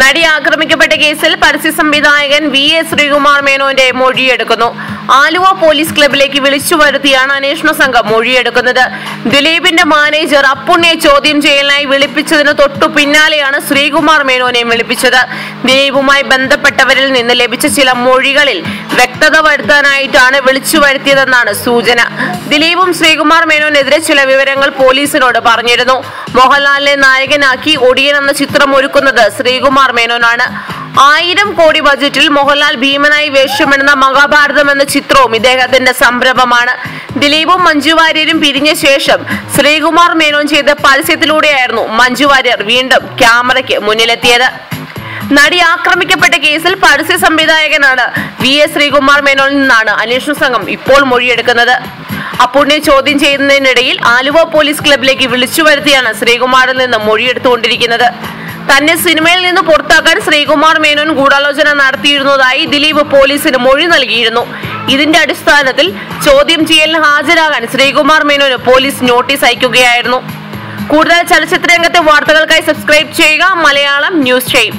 നടി ആക്രമിക്കപ്പെട്ട കേസിൽ പരസ്യ സംവിധായകൻ വി എ ശ്രീകുമാർ മേനോന്റെ മൊഴിയെടുക്കുന്നു. ആലുവ പോലീസ് ക്ലബിലേക്ക് വിളിച്ചു വരുത്തിയാണ് അന്വേഷണ സംഘം മൊഴിയെടുക്കുന്നത്. ദിലീപിന്റെ മാനേജർ അപ്പുണ്ണിയെ ചോദ്യം ചെയ്യലിനായി വിളിപ്പിച്ചതിന് തൊട്ടു പിന്നാലെയാണ് ശ്രീകുമാർ മേനോനെ വിളിപ്പിച്ചത്. ദിലീപുമായി ബന്ധപ്പെട്ടവരിൽ നിന്ന് ലഭിച്ച ചില മൊഴികളിൽ വ്യക്തത വരുത്താനായിട്ടാണ് വിളിച്ചു വരുത്തിയതെന്നാണ് സൂചന. ദിലീപും ശ്രീകുമാർ മേനോനെതിരെ ചില വിവരങ്ങൾ പോലീസിനോട് പറഞ്ഞിരുന്നു. മോഹൻലാലിനെ നായകനാക്കി ഒടിയൻ എന്ന ചിത്രം ഒരുക്കുന്നത് ശ്രീകുമാർ മേനോനാണ്. ആയിരം കോടി ബജറ്റിൽ മോഹൻലാൽ ഭീമനായി വേഷമിടുന്ന മഹാഭാരതം എന്ന ചിത്രവും ഇദ്ദേഹത്തിന്റെ സംരംഭമാണ്. ദിലീപും മഞ്ജു വാര്യരും പിരിഞ്ഞ ശേഷം ശ്രീകുമാർ മേനോൻ ചെയ്ത പരസ്യത്തിലൂടെയായിരുന്നു മഞ്ജു വാര്യർ വീണ്ടും ക്യാമറയ്ക്ക് മുന്നിലെത്തിയത്. നടി ആക്രമിക്കപ്പെട്ട കേസിൽ പരസ്യ സംവിധായകനാണ് വി എസ് ശ്രീകുമാർ മേനോനിൽ നിന്നാണ് അന്വേഷണ സംഘം ഇപ്പോൾ മൊഴിയെടുക്കുന്നത്. അപ്പുണ്യെ ചോദ്യം ചെയ്യുന്നതിനിടയിൽ ആലുവ പോലീസ് ക്ലബിലേക്ക് വിളിച്ചു വരുത്തിയാണ് ശ്രീകുമാറിൽ നിന്ന് മൊഴിയെടുത്തുകൊണ്ടിരിക്കുന്നത്. തന്നെ സിനിമയിൽ നിന്ന് പുറത്താക്കാൻ ശ്രീകുമാർ മേനോൻ ഗൂഢാലോചന നടത്തിയിരുന്നതായി ദിലീപ് പോലീസിന് മൊഴി നൽകിയിരുന്നു. ഇതിന്റെ അടിസ്ഥാനത്തിൽ ചോദ്യം ചെയ്യലിന് ഹാജരാകാൻ ശ്രീകുമാർ മേനോന് പോലീസ് നോട്ടീസ് അയക്കുകയായിരുന്നു. കൂടുതൽ ചലച്ചിത്ര രംഗത്തെ വാർത്തകൾക്കായി സബ്സ്ക്രൈബ് ചെയ്യുക. മലയാളം ന്യൂസ് ചെയ്യും.